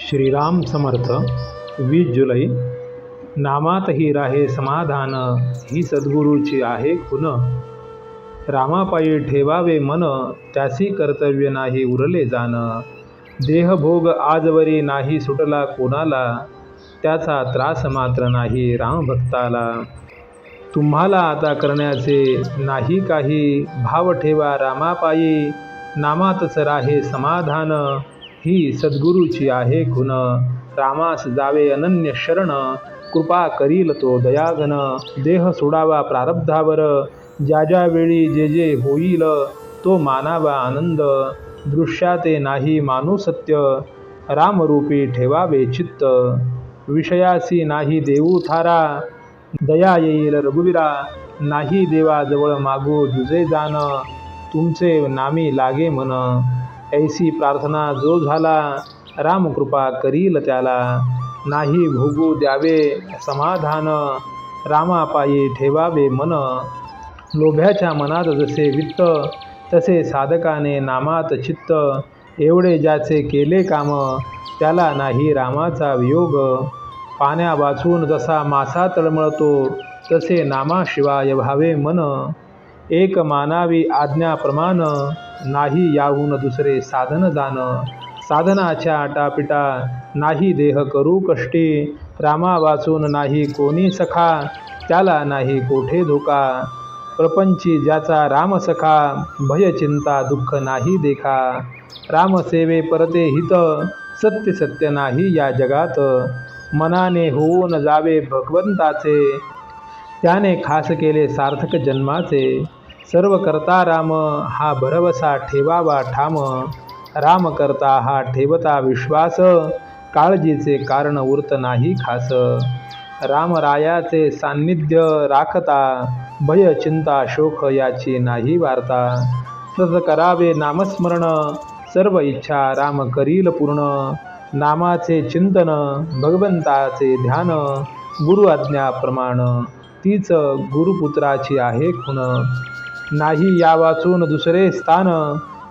श्रीराम समर्थ वीस जुलै. नामात ही राहे समाधान ही सद्गुरूची आहे खुन रामापायी ठेवावे मन त्यासी कर्तव्य नाही उरले जाण. देहभोग आजवरी नाही सुटला कोणाला त्याचा त्रास मात्र नाही रामभक्ताला तुम्हाला आता करण्याचे नाही काही भाव ठेवा रामापायी नामातच राहे समाधान. ही सद्गुरूची आहे खुन रामास जावे अनन्य शरण. कृपा करील तो दयाघन. देह सोडावा प्रारब्धावर. ज्या ज्या वेळी जे जे होईल तो मानावा आनंद. दृश्याते नाही मानू सत्य. रामरूपी ठेवावे चित्त. विषयासी नाही देऊ थारा. दया येईल रघुवीरा. नाही देवाजवळ मागू जुजे जाण तुमचे नामी लागे मन. ऐसी प्रार्थना जो झाला रामकृपा करील त्याला. नाही भोगू द्यावे समाधान रामापायी ठेवावे मन. लोभ्याच्या मनात जसे वित्त तसे साधकाने नामात चित्त. एवढे ज्याचे केले काम त्याला नाही रामाचा वियोग. पाण्या वाचून जसा मासा तळमळतो तसे नामाशिवाय भावे मन. एक मानावी आज्ञाप्रमाण नाही याहून दुसरे साधन दान. साधनाच्या आटापिटा नाही देह करू कष्टी. रामा वाचून नाही कोणी सखा त्याला नाही कोठे धोका. प्रपंची ज्याचा रामसखा भय चिंता दुःख नाही देखा. रामसेवे परते हित सत्य सत्य नाही या जगात. मनाने होऊन जावे भगवंताचे त्याने खास केले सार्थक जन्माचे. सर्व करता राम हा भरवसा ठेवावा ठाम. राम करता हा ठेवता विश्वास काळजीचे कारण उरत नाही खास. रामरायाचे सान्निध्य राखता भय चिंता शोक याची नाही वार्ता. तस करावे नामस्मरण सर्व इच्छा राम करील पूर्ण. नामाचे चिंतन भगवंताचे ध्यान गुरु आज्ञाप्रमाण तीच गुरुपुत्राची आहे खुण. नाही या वाचून दुसरे स्थान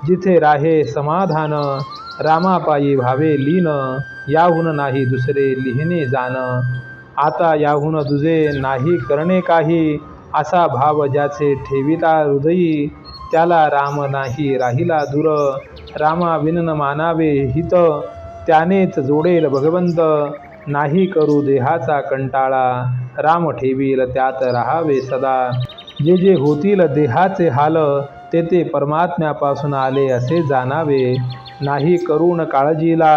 जिथे राहे समाधान. रामापायी भावे लीन याहून नाही दुसरे लिहिणे जाण. आता याहून दुजे नाही करणे काही असा भाव ज्याचे ठेविता हृदयी त्याला राम नाही राहिला दूर. रामा विनन मानावे हित त्यानेच जोडेल भगवंत. नाही करू देहाचा कंटाळा राम ठेवील त्यात राहावे सदा. जे जे होतील देहाचे हाल ते ते परमात्म्यापासून आले असे जाणावे. नाही करून काळजीला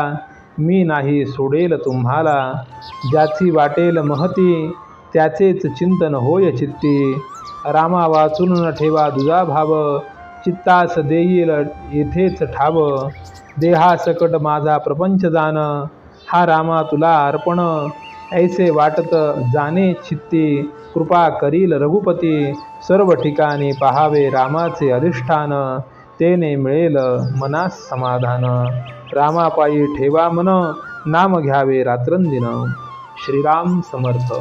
मी नाही सोडेल तुम्हाला. ज्याची वाटेल महती त्याचेच चिंतन होय चित्ती. रामा वाचून न ठेवा दुजा भाव चित्तास देईल येथेच ठाव. देहासकट माझा प्रपंच जाण हा रामा तुला अर्पण. ऐसे वाटत जाणे चित्ती कृपा करील रघुपती सर्व ठिकाणी पहावे रामाचे अधिष्ठान तेने मिळेल मनास समाधान. रामापायी ठेवा मन नाम घ्यावे रात्रंदिन. श्रीराम समर्थ.